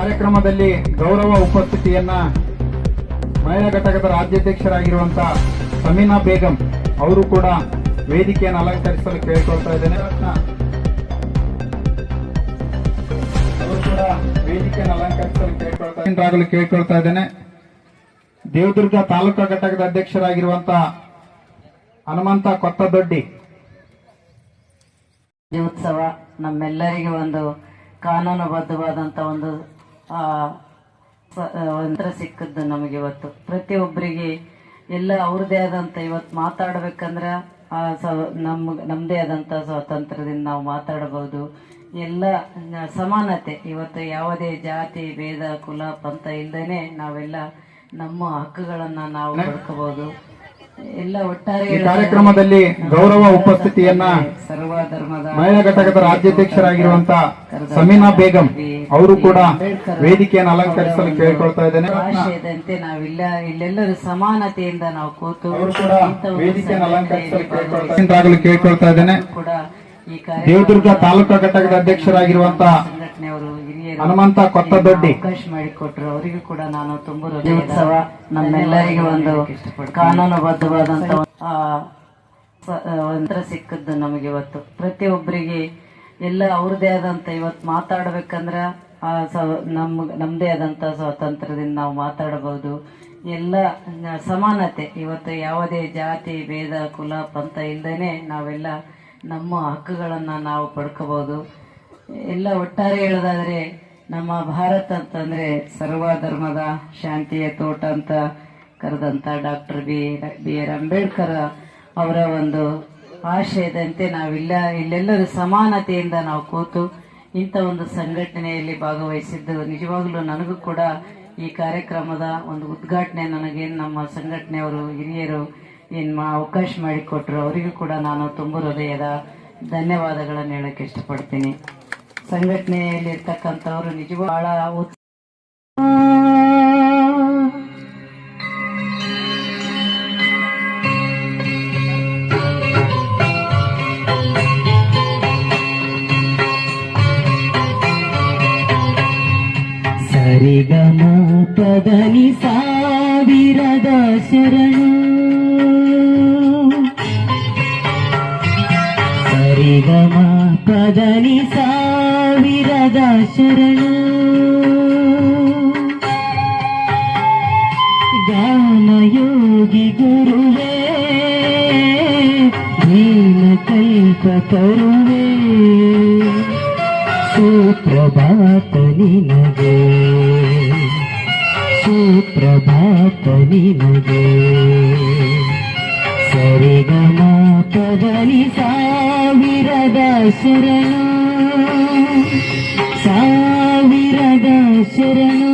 ಕಾರ್ಯಕ್ರಮದಲ್ಲಿ ಗೌರವ ಉಪಸ್ಥಿತಿಯನ್ನ ಮಹಿಳಾ ಘಟಕದ ರಾಜ್ಯಾಧ್ಯಕ್ಷರಾಗಿರುವಂತ ಸಮೀನಾ ಬೇಗಂ ಅವರು ಕೂಡ ವೇದಿಕೆಯನ್ನು ಅಲಂಕರಿಸಲು ಕೇಳಿಕೊಳ್ತಾ ಇದ್ದೇನೆ. ಅವರು ಕೂಡ ವೇದಿಕೆಯನ್ನು ಅಲಂಕರಿಸಲು ಕೇಳಿಕೊಳ್ತಾ ಕೇಳಿಕೊಳ್ತಾ ಇದ್ದೇನೆ. ದೇವದುರ್ಗ ತಾಲೂಕಾ ಘಟಕದ ಅಧ್ಯಕ್ಷರಾಗಿರುವಂತ ಹನುಮಂತ ಕೊತ್ತದೊಡ್ಡಿ. ಉತ್ಸವ ನಮ್ಮೆಲ್ಲರಿಗೆ ಒಂದು ಕಾನೂನುಬದ್ಧವಾದಂಥ ಒಂದು ಸ- ಸಿಕ್ಕದ್ದು ನಮಗೆ ಇವತ್ತು. ಪ್ರತಿಯೊಬ್ಬರಿಗೆ ಎಲ್ಲ ಅವ್ರದ್ದೇ ಆದಂಥ ಇವತ್ತು ಮಾತಾಡ್ಬೇಕಂದ್ರೆ ಆ ಸ- ನಮ್ಮ ನಮ್ಮದೇ ಆದಂಥ ಸ್ವಾತಂತ್ರ್ಯದಿಂದ ನಾವು ಮಾತಾಡಬಹುದು ಎಲ್ಲ ಸಮಾನತೆ. ಇವತ್ತು ಯಾವುದೇ ಜಾತಿ ಭೇದ ಕುಲ ಪಂಥ ಇಲ್ದೇನೆ ನಾವೆಲ್ಲ ನಮ್ಮ ಹಕ್ಕುಗಳನ್ನು ನಾವು ಪಡ್ಕೋಬಹುದು ಎಲ್ಲ ಒಟ್ಟಾರೆ ಈ ಕಾರ್ಯಕ್ರಮದಲ್ಲಿ ಗೌರವ ಉಪಸ್ಥಿತಿಯನ್ನ ಸರ್ವ ಧರ್ಮದ ಮಹಿಳಾ ಘಟಕದ ರಾಜ್ಯಾಧ್ಯಕ್ಷರಾಗಿರುವಂತ ಸಮೀನಾ ಬೇಗಂ ಅವರು ಕೂಡ ವೇದಿಕೆಯನ್ನು ಅಲಂಕರಿಸಲು ಕೇಳ್ಕೊಳ್ತಾ ಇದ್ದೇನೆ. ಭಾಷೆದಂತೆ ನಾವಿಲ್ಲ ಇಲ್ಲೆಲ್ಲರೂ ಸಮಾನತೆಯಿಂದ ನಾವು ಕೂತು ವೇದಿಕೆಯನ್ನು ಅಲಂಕರಿಸಲು ಕೇಳ್ಕೊಳ್ತಾ ಇದ್ದೇನೆ. ದೇವದುರ್ಗ ತಾಲೂಕಾ ಘಟಕದ ಅಧ್ಯಕ್ಷರಾಗಿರುವಂತ ಸಂಘಟನೆಯವರು ಹಿರಿಯರು ಹನುಮಂತ ಕೊತ್ತದೊಡ್ಡಿ ಅವಕಾಶ ಮಾಡಿಕೊಟ್ರು ಅವರಿಗೂ ಕೂಡ ನಾನು ತುಂಬಾ ಉತ್ಸವ ನಮ್ಮೆಲ್ಲರಿಗೂ ಒಂದು ಕಾನೂನುಬದ್ಧವಾದಂತ ಯಂತ್ರ ಸಿಕ್ಕದ್ದು ನಮಗೆ ಇವತ್ತು. ಪ್ರತಿಯೊಬ್ಬರಿಗೆ ಎಲ್ಲ ಅವ್ರದೇ ಆದಂತ ಇವತ್ತು ಮಾತಾಡ್ಬೇಕಂದ್ರೆ ಆ ನಮ್ದೇ ನಮ್ಮ ನಮ್ಮದೇ ಆದಂತ ಸ್ವಾತಂತ್ರ್ಯದಿಂದ ನಾವು ಮಾತಾಡಬಹುದು ಎಲ್ಲ ಸಮಾನತೆ. ಇವತ್ತು ಯಾವುದೇ ಜಾತಿ ಭೇದ ಕುಲ ಪಂಥ ಇಲ್ಲದೇನೆ ನಾವೆಲ್ಲ ನಮ್ಮ ಹಕ್ಕುಗಳನ್ನ ನಾವು ಪಡ್ಕೋಬಹುದು ಎಲ್ಲ ಒಟ್ಟಾರೆ ಹೇಳೋದಾದ್ರೆ ನಮ್ಮ ಭಾರತ ಅಂತಂದ್ರೆ ಸರ್ವ ಧರ್ಮದ ಶಾಂತಿಯ ತೋಟ ಅಂತ ಕರೆದಂತ doctor B B R Ambedkar ಅವರ ಒಂದು ಆಶಯದಂತೆ ನಾವಿಲ್ಲ, ಇಲ್ಲೆಲ್ಲರೂ ಸಮಾನತೆಯಿಂದ ನಾವು ಕೂತು ಇಂಥ ಒಂದು ಸಂಘಟನೆಯಲ್ಲಿ ಭಾಗವಹಿಸಿದ್ದು. ನಿಜವಾಗ್ಲೂ ನನಗೂ ಕೂಡ ಈ ಕಾರ್ಯಕ್ರಮದ ಒಂದು ಉದ್ಘಾಟನೆ ನನಗೆ ನಮ್ಮ ಸಂಘಟನೆಯವರು ಹಿರಿಯರು ಏನ್ ಮಾ ಅವಕಾಶ ಮಾಡಿಕೊಟ್ರು. ಅವರಿಗೂ ಕೂಡ ನಾನು ತುಂಬ ಹೃದಯದ ಧನ್ಯವಾದಗಳನ್ನು ಹೇಳಕ್ಕೆ ಇಷ್ಟಪಡ್ತೀನಿ. ಸಂಘಟನೆಯಲ್ಲಿ ಇರ್ತಕ್ಕಂಥವ್ರು ನಿಜವಾಗ ಬಹಳ ಉತ್- ಸರಿಗಮ ಪದನಿ ಸಾವಿರದ ಶರಣು ಸರಿಗಮ ಪದನಿ ಸಾವಿರದ శరణు. జ్ఞానయోగి గురువే దీన కల్ప కరువే. సుప్రభాత నినగే సుప్రభాత నినగే సరిగమ పదని సావిరద శరణు. sitting